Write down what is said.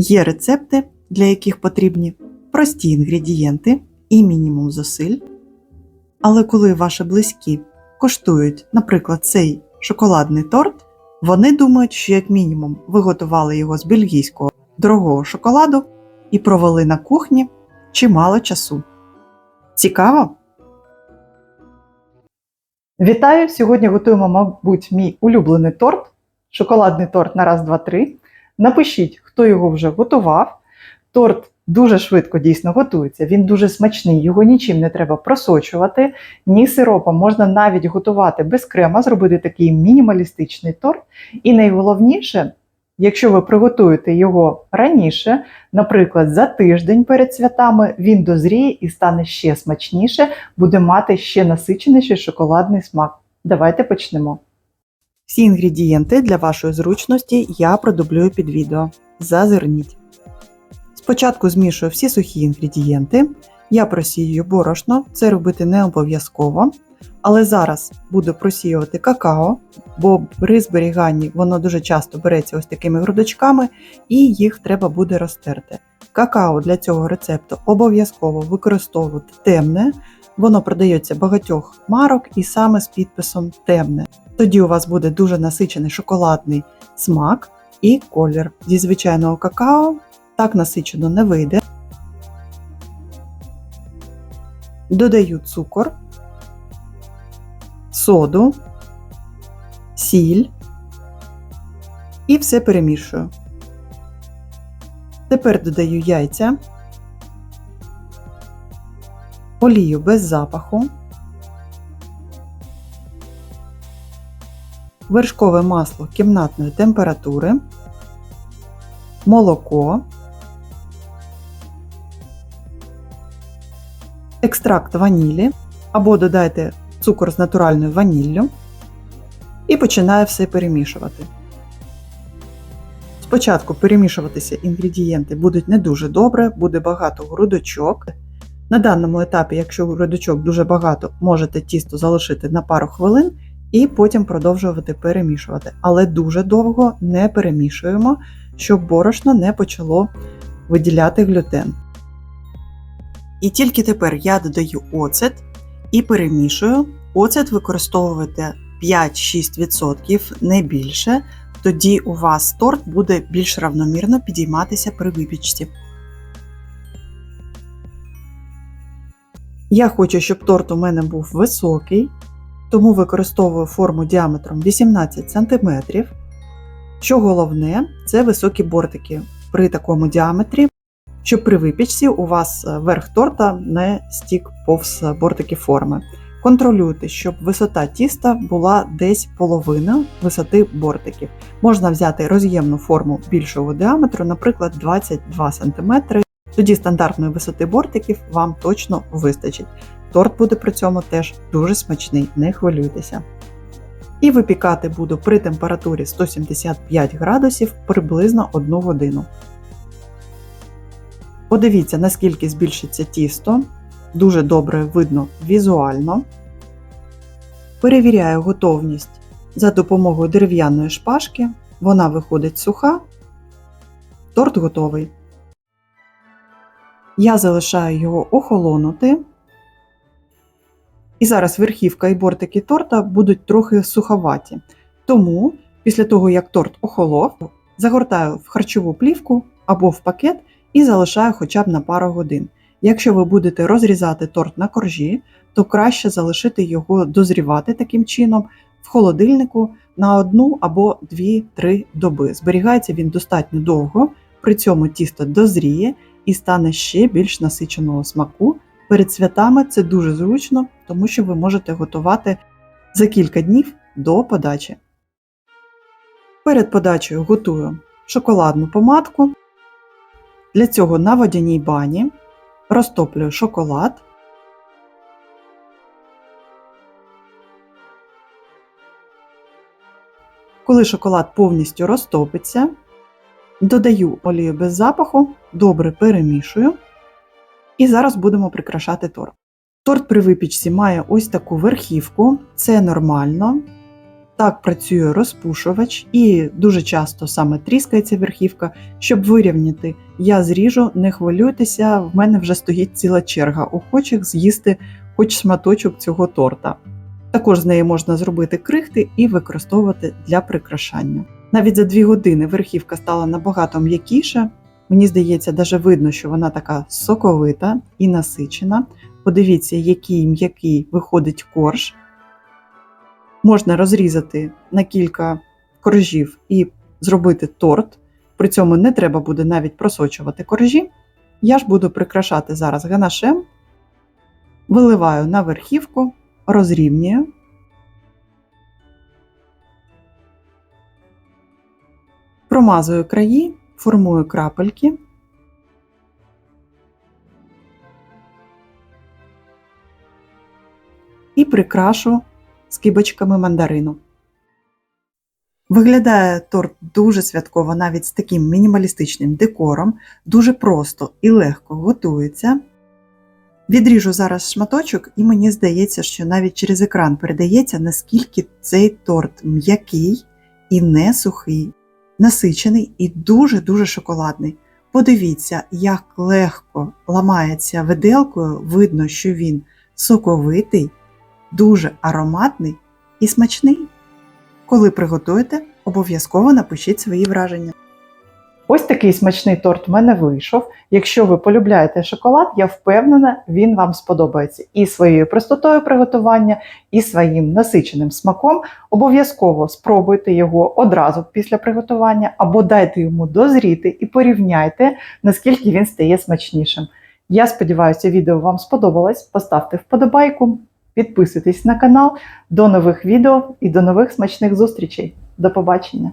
Є рецепти, для яких потрібні прості інгредієнти і мінімум зусиль. Але коли ваші близькі коштують, наприклад, цей шоколадний торт, вони думають, що як мінімум ви готували його з бельгійського дорогого шоколаду і провели на кухні чимало часу. Цікаво? Вітаю! Сьогодні готуємо, мабуть, мій улюблений торт шоколадний торт на раз, два, три. Напишіть, хто його вже готував. Торт дуже швидко дійсно готується, він дуже смачний, його нічим не треба просочувати, ні сиропом. Можна навіть готувати без крема, зробити такий мінімалістичний торт. І найголовніше, якщо ви приготуєте його раніше, наприклад, за тиждень перед святами, він дозріє і стане ще смачніше, буде мати ще насиченіший шоколадний смак. Давайте почнемо. Всі інгредієнти для вашої зручності я продублюю під відео. Зазирніть. Спочатку змішую всі сухі інгредієнти. Я просію борошно, це робити не обов'язково. Але зараз буду просіювати какао, бо при зберіганні воно дуже часто береться ось такими грудочками, і їх треба буде розтерти. Какао для цього рецепту обов'язково використовувати темне, воно продається багатьох марок і саме з підписом темне. Тоді у вас буде дуже насичений шоколадний смак і колір. Зі звичайного какао так насичено не вийде. Додаю цукор, соду, сіль і все перемішую. Тепер додаю яйця, олію без запаху. Вершкове масло кімнатної температури, молоко, екстракт ванілі або додайте цукор з натуральною ваніллю і починаю все перемішувати. Спочатку перемішуватися інгредієнти будуть не дуже добре, буде багато грудочок. На даному етапі, якщо грудочок дуже багато, можете тісто залишити на пару хвилин і потім продовжувати перемішувати. Але дуже довго не перемішуємо, щоб борошно не почало виділяти глютен. І тільки тепер я додаю оцет і перемішую. Оцет використовуєте 5-6%, не більше. Тоді у вас торт буде більш равномірно підійматися при випічці. Я хочу, щоб торт у мене був високий, тому використовую форму діаметром 18 см. Що головне, це високі бортики при такому діаметрі, щоб при випічці у вас е, верх торта не стік повз бортики форми. Контролюйте, щоб висота тіста була десь половина висоти бортиків. Можна взяти роз'ємну форму більшого діаметру, наприклад, 22 см. Тоді стандартної висоти бортиків вам точно вистачить. Торт буде при цьому теж дуже смачний, не хвилюйтеся. І випікати буду при температурі 175 градусів приблизно 1 годину. Подивіться, наскільки збільшиться тісто. Дуже добре видно візуально. Перевіряю готовність за допомогою дерев'яної шпажки. Вона виходить суха. Торт готовий. Я залишаю його охолонути. І зараз верхівка і бортики торта будуть трохи суховаті. Тому, після того, як торт охолов, загортаю в харчову плівку або в пакет і залишаю хоча б на пару годин. Якщо ви будете розрізати торт на коржі, то краще залишити його дозрівати таким чином в холодильнику на одну або 2-3 доби. Зберігається він достатньо довго, при цьому тісто дозріє і стане ще більш насиченого смаку. Перед святами це дуже зручно, тому що ви можете готувати за кілька днів до подачі. Перед подачею готую шоколадну помадку. Для цього на водяній бані розтоплюю шоколад. Коли шоколад повністю розтопиться, додаю олію без запаху, добре перемішую. І зараз будемо прикрашати торт. Торт при випічці має ось таку верхівку, це нормально. Так працює розпушувач і дуже часто саме тріскається верхівка. Щоб вирівняти, я зріжу, не хвилюйтеся, в мене вже стоїть ціла черга охочих з'їсти хоч шматочок цього торта. Також з неї можна зробити крихти і використовувати для прикрашання. Навіть за дві години верхівка стала набагато м'якіша. Мені здається, навіть видно, що вона така соковита і насичена. Подивіться, який м'який виходить корж. Можна розрізати на кілька коржів і зробити торт. При цьому не треба буде навіть просочувати коржі. Я ж буду прикрашати зараз ганашем, виливаю на верхівку, розрівнюю. Промазую краї, формую крапельки. І прикрашу скибочками мандарину. Виглядає торт дуже святково, навіть з таким мінімалістичним декором, дуже просто і легко готується. Відріжу зараз шматочок, і мені здається, що навіть через екран передається, наскільки цей торт м'який і не сухий, насичений і дуже-дуже шоколадний. Подивіться, як легко ламається виделкою, видно, що він соковитий, дуже ароматний і смачний. Коли приготуєте, обов'язково напишіть свої враження. Ось такий смачний торт в мене вийшов. Якщо ви полюбляєте шоколад, я впевнена, він вам сподобається і своєю простотою приготування, і своїм насиченим смаком. Обов'язково спробуйте його одразу після приготування, або дайте йому дозріти і порівняйте, наскільки він стає смачнішим. Я сподіваюся, відео вам сподобалось. Поставте вподобайку, підписуйтесь на канал. До нових відео і до нових смачних зустрічей. До побачення!